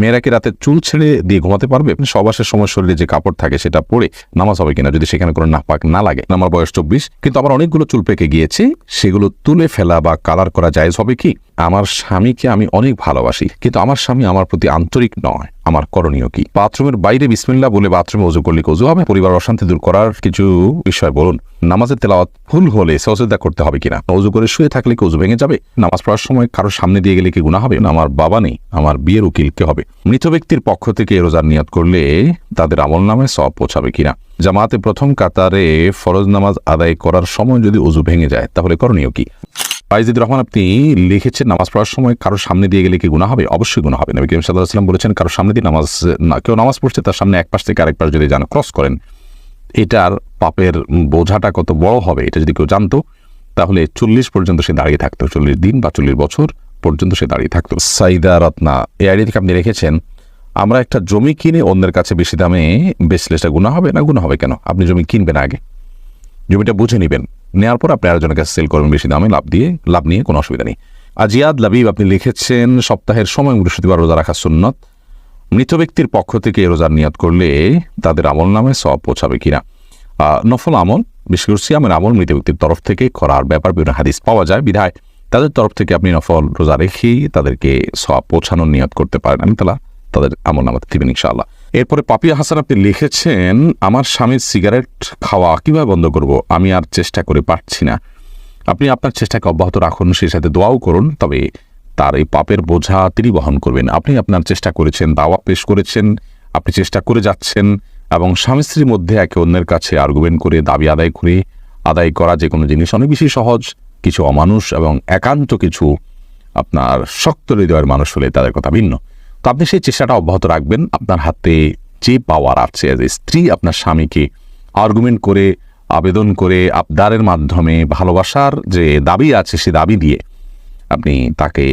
মেয়েরা কি রাতে চুল ছেড়ে দিয়ে ঘুমাতে পারবে? সবাসের সময় শরীরে যে কাপড় থাকে সেটা পরে নামাজ হবে কিনা, যদি সেখানে কোনো নাপাক না লাগে। আমার বয়স চব্বিশ, কিন্তু আমার অনেকগুলো চুল পেকে গিয়েছে, সেগুলো তুলে ফেলা বা কালার করা জায়েজ হবে কি? আমার স্বামীকে আমি অনেক ভালোবাসি, কিন্তু আমার স্বামী আমার প্রতি আন্তরিক নয়, আমার করণীয় কি? বাথরুমের বাইরে বিসমিল্লা বলে বাথরুমে অজু করলে অজু হবে? পরিবার অশান্তি দূর করার কিছু বিষয় বলুন। নামাজের তেলাওয়াত ভুল হলে সহযোগিতা করতে হবে কিনা? অজু করে শুয়ে থাকলে কি ভেঙে যাবে? নামাজ পড়ার সময় কারও সামনে দিয়ে গেলে কি গুণা হবে? না, আমার বাবা নেই, আমার বিয়ের উকিল কে হবে? মৃত ব্যক্তির পক্ষ থেকে রোজার নিয়ত করলে তাদের আমল নামে সব পৌঁছাবে কিনা? জামাতে প্রথম কাতারে ফরজ নামাজ আদায় করার সময় যদি অজু ভেঙে যায়, তাহলে করণীয় কি? বাইজিদ রহমান, আপনি লিখেছেন নামাজ পড়ার সময় কারও সামনে দিয়ে গেলে কি গুণা হবে? অবশ্যই গুণা হবে। নবী করিম সাল্লাহ সাল্লাম বলেছেন, কারও সামনে দিয়ে নামাজ, না, কেউ নামাজ পড়ছে, তার সামনে এক পাশ থেকে আরেক পাশ যদি যান ক্রস করেন, এটার পাপের বোঝাটা কত বড় হবে, এটা যদি কেউ জানতো, তাহলে চল্লিশ পর্যন্ত সে দাঁড়িয়ে থাকতো, চল্লিশ দিন বা চল্লিশ বছর পর্যন্ত সে দাঁড়িয়ে থাকতো। সাইদা রত্না, এই আইডি থেকে আপনি রেখেছেন আমরা একটা জমি কিনে অন্যের কাছে বেশি দামে বেচলে সেটা গুণা হবে না গুণা হবে কেন? আপনি জমি কিনবেন আগে। জমিটা বুঝে নেবেন। নেওয়ার পর আপনি আরেকজনের কাছে সেল করবেন বেশি দামে, লাভ দিয়ে, লাভ নিয়ে কোনো অসুবিধা নেই। আজিয়াদ লাবিব, আপনি লিখেছেন, সপ্তাহের সময় বৃহস্পতিবার রোজা রাখা সুন্নত। মৃত ব্যক্তির পক্ষ থেকে রোজার নিয়ত করলে তাদের আমল নামে সব পৌঁছাবে কিনা? নফল আমল, বিশেষ করে সিয়ামের আমল মৃত ব্যক্তির তরফ থেকে করার ব্যাপার, বিভিন্ন হাদিস পাওয়া যায়, বিধায় তাদের তরফ থেকে আপনি নফল রোজা রেখেই তাদেরকে সব পৌঁছানোর নিয়ত করতে পারেন। আমি তালা তাদের আমল নামাতে দিবেন, ইনশাআল্লাহ। এরপরে পাপিয়া হাসান আপনি লিখেছেন, আমার স্বামীর সিগারেট খাওয়া কীভাবে বন্ধ করব? আমি আর চেষ্টা করে পারছি না। আপনি আপনার চেষ্টাকে অব্যাহত রাখুন, সেই সাথে দোয়াও করুন, তবে তার এই পাপের বোঝা তিনি বহন করবেন। আপনি আপনার চেষ্টা করেছেন, দাওয়া পেশ করেছেন, আপনি চেষ্টা করে যাচ্ছেন এবং স্বামী স্ত্রীর মধ্যে একে অন্যের কাছে আর্গুমেন্ট করে, দাবি আদায় করে, আদায় করা যে কোনো জিনিস অনেক বেশি সহজ, কিছু অমানুষ এবং একান্ত কিছু আপনার শক্ত হৃদয়ের মানুষ হলে তাদের কথা ভিন্ন। তো আপনি সেই চেষ্টাটা অব্যাহত রাখবেন। আপনার হাতে যে পাওয়ার আছে অ্যাজ এ স্ত্রী আপনার স্বামীকে আর্গুমেন্ট করে, আবেদন করে, আবদারের মাধ্যমে ভালোবাসার যে দাবি আছে সে দাবি দিয়ে আপনি তাকে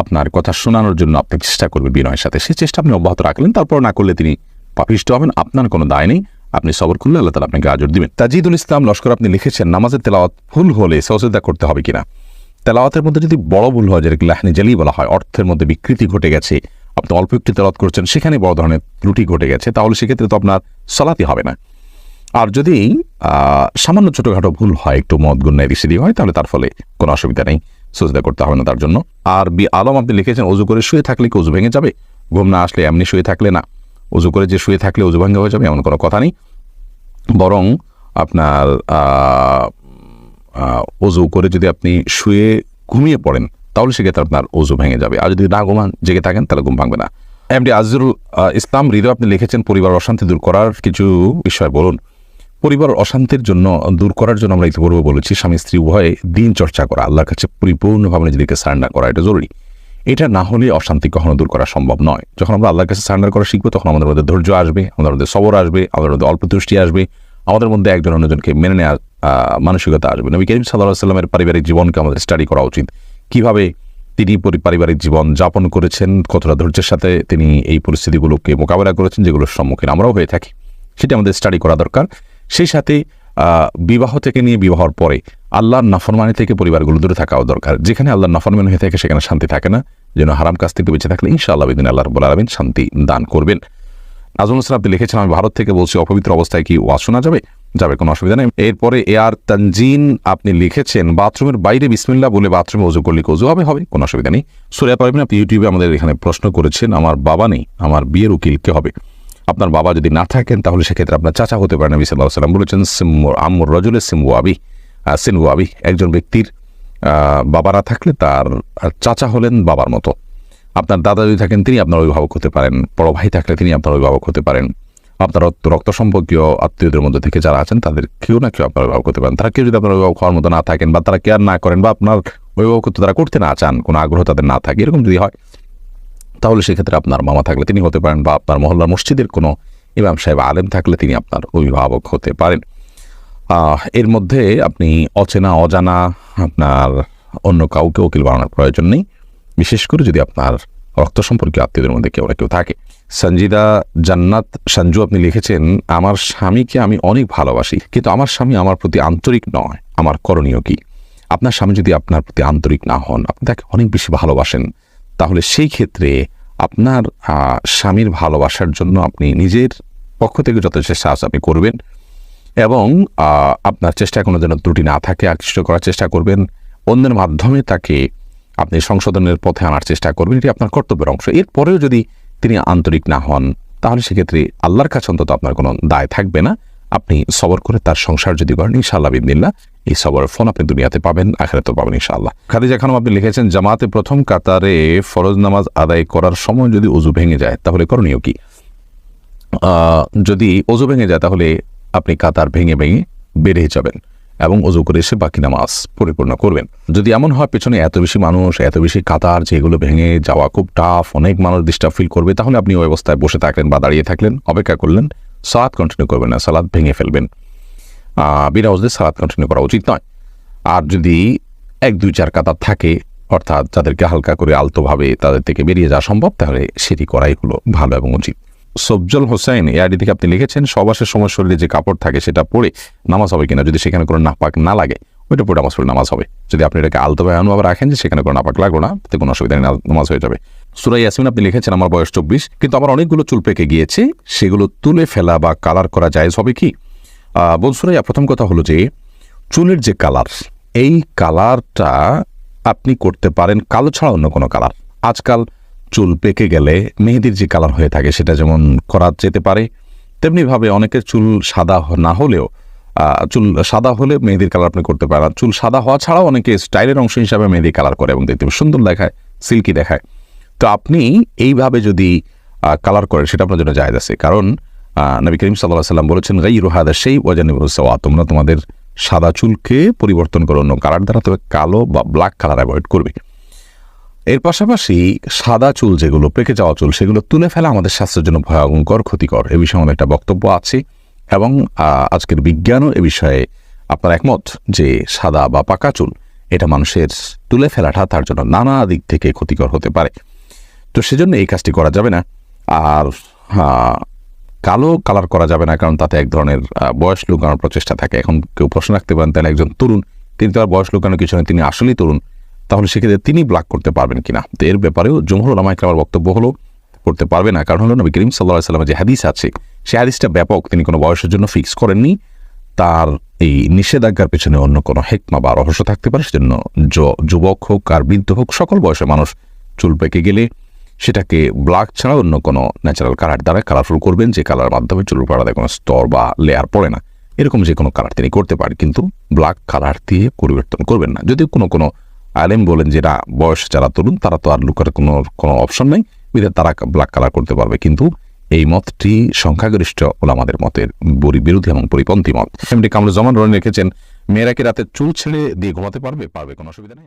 আপনার কথা শোনানোর জন্য আপনি চেষ্টা করবেন বিনয়ের সাথে। সেই চেষ্টা আপনি অব্যাহত রাখলেন, তারপর না করলে তিনি পাপিষ্ট হবেন, আপনার কোনো দায় নেই। আপনি সবর করলে আল্লাহ তালা আপনাকে আজর দিবেন। তাজিদুল ইসলাম লস্কর, আপনি লিখেছেন, নামাজের তেলাওয়াত ভুল হলে সহযোগিতা করতে হবে কিনা? তেলাওয়াতের মধ্যে যদি বড় ভুল হয়, যেটাকে লাহনি জালি বলা হয়, অর্থের মধ্যে বিকৃতি ঘটে গেছে আপনি অল্প একটু তেলাওয়াত করছেন, সেখানে বড় ধরনের ত্রুটি ঘটে গেছে, তাহলে সেক্ষেত্রে তো আপনার সলাতি হবে না। আর যদি সামান্য ছোটোখাটো ভুল হয়, একটু মদ গুন্নায় রিসিদি হয়, তাহলে তার ফলে কোনো অসুবিধা নেই, সজদা করতে হবে না তার জন্য। আর বি, আলম আপনি লিখেছেন, অজু করে শুয়ে থাকলে কি অজু ভেঙে যাবে? ঘুম না আসলে এমনি শুয়ে থাকলে না। অজু করে যে শুয়ে থাকলে অজু ভেঙে হয়ে যাবে, এমন কোনো কথা নেই। বরং আপনার অজু করে যদি আপনি শুয়ে ঘুমিয়ে পড়েন তাহলে সেক্ষেত্রে আপনার অজু ভেঙে যাবে। আর যদি না ঘুমান জেগে থাকেন তাহলে ঘুম ভাঙবে না। এমডি আজিজুল আহ, ইসলাম হৃদয় আপনি লিখেছেন পরিবার অশান্তি দূর করার কিছু বিষয় বলুন। পরিবার অশান্তির জন্য দূর করার জন্য আমরা ইতিপূর্বে বলেছি স্বামী স্ত্রী উভয়ে দিন চর্চা করা আল্লাহর কাছে পরিপূর্ণভাবে নিজেদেরকে সারেন্ডার করা এটা জরুরি। এটা না হলে অশান্তি কখনো দূর করা সম্ভব নয়। যখন আমরা আল্লাহর কাছে সারেন্ডার করা শিখব তখন আমাদের মধ্যে ধৈর্য আসবে আমাদের মধ্যে সবর আসবে আমাদের মধ্যে অল্প তুষ্টি আসবে আমাদের মধ্যে একজন অন্যজনকে মেনে নেওয়ার মানসিকতা আসবে। নবী করিম সাল্লাহ সাল্লামের পারিবারিক জীবনকে আমাদের স্টাডি করা উচিত। কীভাবে তিনি পারিবারিক জীবন যাপন করেছেন, কতটা ধৈর্যের সাথে তিনি এই পরিস্থিতিগুলোকে মোকাবেলা করেছেন, যেগুলোর সম্মুখীন আমরাও হয়ে থাকি, সেটা আমাদের স্টাডি করা দরকার। সেই সাথে বিবাহ থেকে নিয়ে বিবাহর পরে আল্লাহর নাফরমানি থেকে পরিবারগুলো দূরে থাকাও দরকার। যেখানে আল্লাহর নাফরমানি হয়ে থাকে, সেখানে শান্তি থাকে না। যেন হারাম কাজ থেকে বেঁচে থাকলে ইনশাআল্লাহ বিদিন আল্লাহ রব্বুল আলমিন শান্তি দান করবেন। আজম হোসেন, আপনি লিখেছেন, আমি ভারত থেকে বলছি, অপবিত্র অবস্থায় কি ওয়াজ শোনা যাবে? যাবে, কোনো অসুবিধা নেই। এরপরে এ আর তানজিন, আপনি লিখেছেন, বাথরুমের বাইরে বিসমিল্লা বলে বাথরুমে অজু করলে অজু হবে? হবে, কোনো অসুবিধা নেই। সুরিয়া পারবেন আপনি ইউটিউবে আমাদের এখানে প্রশ্ন করেছেন, আমার বাবা নেই, আমার বিয়ের উকিল কে হবে। আপনার বাবা যদি না থাকেন, তাহলে সেক্ষেত্রে আপনার চাচা হতে পারেন নবী সাল্লাম বলেছেন সিম্মুর আম্মুর রজুলের সিমু আবি সিনু আবি একজন ব্যক্তির বাবা না থাকলে তার চাচা হলেন বাবার মতো। আপনার দাদা যদি থাকেন, তিনি আপনার অভিভাবক হতে পারেন। বড় ভাই থাকলে তিনি আপনার অভিভাবক হতে পারেন। আপনার রক্ত- সম্পর্কীয় আত্মীয়দের মধ্যে থেকে যারা আছেন, তাদের কেউ না কেউ আপনার অভিভাবক হতে পারেন। তারা কেউ যদি আপনার অভিভাবক হওয়ার মতো না থাকেন বা তারা কেয়ার না করেন বা আপনার অভিভাবকত্ব তারা করতে না চান, কোনো আগ্রহ তাদের না থাকে, এরকম যদি হয়, তাহলে সেক্ষেত্রে আপনার মামা থাকলে তিনি হতে পারেন বা আপনার মহল্লার মসজিদের কোনো ইমাম সাহেব আলেম থাকলে তিনি আপনার অভিভাবক হতে পারেন। এর মধ্যে আপনি অচেনা, অজানা, আপনার অন্য কাউকে উকিল বানানোর প্রয়োজন নেই। বিশেষ করে যদি আপনার রক্ত সম্পর্কীয় আত্মীয়দের মধ্যে কেউ না কেউ থাকে। সঞ্জিদা জান্নাত সঞ্জু আপনি লিখেছেন, আমার স্বামীকে আমি অনেক ভালোবাসি, কিন্তু আমার স্বামী আমার প্রতি আন্তরিক নয়, আমার করণীয় কি? আপনার স্বামী যদি আপনার প্রতি আন্তরিক না হন, আপনি তাকে অনেক বেশি ভালোবাসেন। তাহলে সেই ক্ষেত্রে আপনার স্বামীর ভালোবাসার জন্য আপনি নিজের পক্ষ থেকে যত চেষ্টা আছে আপনি করবেন এবং আপনার চেষ্টায় কোনো যেন ত্রুটি না থাকে আকৃষ্ট করার চেষ্টা করবেন। অন্যের মাধ্যমে তাকে আপনি সংশোধনের পথে আনার চেষ্টা করবেন, এটি আপনার কর্তব্যের অংশ। এরপরেও যদি তিনি আন্তরিক না হন, তাহলে সেক্ষেত্রে আল্লাহর কাছে অন্তত আপনার কোনো দায় থাকবে না। আপনি সবর করে তার সংসার যদি করেন, ইনশাআল্লাহ বিদিল্লা এই সবরের ফোন আপনি দুনিয়াতে পাবেন, আখেরাতেও পাবেন, ইনশাআল্লাহ। খাদিজা খানম, আপনি লিখেছেন, জামাতে প্রথম কাতারে ফরজ নামাজ আদায় করার সময় যদি উজু ভেঙে যায়, তাহলে করণীয় কি? যদি অজু ভেঙে যায়, তাহলে আপনি কাতার ভেঙে ভেঙে বেড়ে যাবেন। এবং অজু করে এসে বাকি নামাজ পরিপূর্ণ করবেন। যদি এমন হয় পেছনে এত বেশি মানুষ, এত বেশি কাতার যেগুলো ভেঙে যাওয়া খুব টাফ অনেক মানুষ ডিস্টার্ব ফিল করবে, তাহলে আপনি ওই অবস্থায় বসে থাকলেন বা দাঁড়িয়ে থাকলেন, অপেক্ষা করলেন সালাদ কন্টিনিউ করবেন না সালাদ ভেঙে ফেলবেন। বিনা অজদে সালাদ কন্টিনিউ করা উচিত নয়। আর যদি এক, দুই, চার কাতার থাকে, অর্থাৎ যাদেরকে হালকা করে আলতোভাবে তাদের থেকে বেরিয়ে যাওয়া সম্ভব, তাহলে সেটি করাই হলো ভালো এবং উচিত। সবজল হোসেন, এই আইডি থেকে আপনি লিখেছেন সবাসের সময় শরীরে যে কাপড় থাকে সেটা পরে নামাজ হবে কিনা, যদি সেখানে কোনো নাপাক না লাগে, ওইটা পরে নামাজ পড়ে নামাজ হবে। যদি আপনি এটাকে আলতোভাবে অনুভাবে রাখেন যে সেখানে কোনো নাপাক লাগল না, তাতে কোনো অসুবিধা নেই, নামাজ হয়ে যাবে। সুরাই ইয়াসমিন আপনি লিখেছেন, আমার বয়স চব্বিশ, কিন্তু আমার অনেকগুলো চুল পেকে গিয়েছে, সেগুলো তুলে ফেলা বা কালার করা যায় হবে কি? বলসুরাইয়া প্রথম কথা হলো যে, চুলের যে কালার এই কালারটা আপনি করতে পারেন, কালো ছাড়া অন্য কোনো কালার আজকাল চুল পেকে গেলে মেহেদির যে কালার হয়ে থাকে সেটা যেমন করা যেতে পারে, তেমনিভাবে অনেকের চুল সাদা না হলেও চুল সাদা হলে মেহেদির কালার আপনি করতে পারেন। চুল সাদা হওয়া ছাড়াও অনেকে স্টাইলের অংশ হিসাবে মেহেদি কালার করে এবং দেখতে সুন্দর দেখায়, সিল্কি দেখায়। তো আপনি এইভাবে যদি কালার করেন সেটা আপনার জন্য জায়জ আছে। কারণ নবী করিম সাল্লাহ সাল্লাম বলেছেন গাই রুহাদা সেই ওয়াজানি সওয়া তোমরা তোমাদের সাদা চুলকে পরিবর্তন করো অন্য কালার দ্বারা তবে কালো বা ব্ল্যাক কালার অ্যাভয়েড করবে। এর পাশাপাশি সাদা চুল যেগুলো, পেকে যাওয়া চুল, সেগুলো তুলে ফেলা আমাদের স্বাস্থ্যের জন্য ভয়ঙ্কর, ক্ষতিকর। এ বিষয়ে আমাদের একটা বক্তব্য আছে এবং আজকের বিজ্ঞানও এ বিষয়ে আপনার একমত যে সাদা বা পাকা চুল, এটা মানুষের তুলে ফেলাটা তার জন্য নানা দিক থেকে ক্ষতিকর হতে পারে। তো সেজন্য এই কাজটি করা যাবে না। আর কালো কালার করা যাবে না, কারণ তাতে এক ধরনের বয়স লুকানোর প্রচেষ্টা থাকে। এখন কেউ প্রশ্ন রাখতে পারেন, তাহলে একজন তরুণ, তিনি তো আর বয়স লুকানোর কিছু তিনি আসলেই তরুণ। তাহলে সেক্ষেত্রে তিনি ব্লাক করতে পারবেন কিনা? তো এর ব্যাপারেও জমহুর ওলামাইকে আমার বক্তব্য হলো, করতে পারবে না। কারণ হলো নবী করিম সাল্লাহ সাল্লামের যে হাদিস আছে, সেই হাদিসটা ব্যাপক। তিনি কোনো বয়সের জন্য ফিক্স করেননি। তার এই নিষেধাজ্ঞার পেছনে অন্য কোনো হেকমা বা রহস্য থাকতে পারে। সেজন্য যুবক হোক আর বৃদ্ধ হোক, সকল বয়সের মানুষ চুল পেকে গেলে সেটাকে ব্ল্যাক ছাড়া অন্য কোনো ন্যাচারাল কালার দ্বারা কালারফুল করবেন। যে কালার মাধ্যমে চুল পাড়াতে কোনো স্তর বা লেয়ার পড়ে না। এরকম যে কোনো কালার তিনি করতে পারেন। কিন্তু ব্ল্যাক কালার দিয়ে পরিবর্তন করবেন না। যদি কোনো কোনো আলেম বলেন যে, না, বয়স যারা তরুণ, তারা তো আর লুকার কোনো কোনো অপশন নেই। বিধায় তারা ব্ল্যাক কালার করতে পারবে। কিন্তু এই মতটি সংখ্যাগরিষ্ঠ ওলামাদের মতের বরি, বিরোধী এবং পরিপন্থী মত। এমনি কামরুজ্জামান রনি রেখেছেন মেয়েরা কি রাতে চুল ছেড়ে দিয়ে ঘুমাতে পারবে? পারবে কোনো অসুবিধা নেই।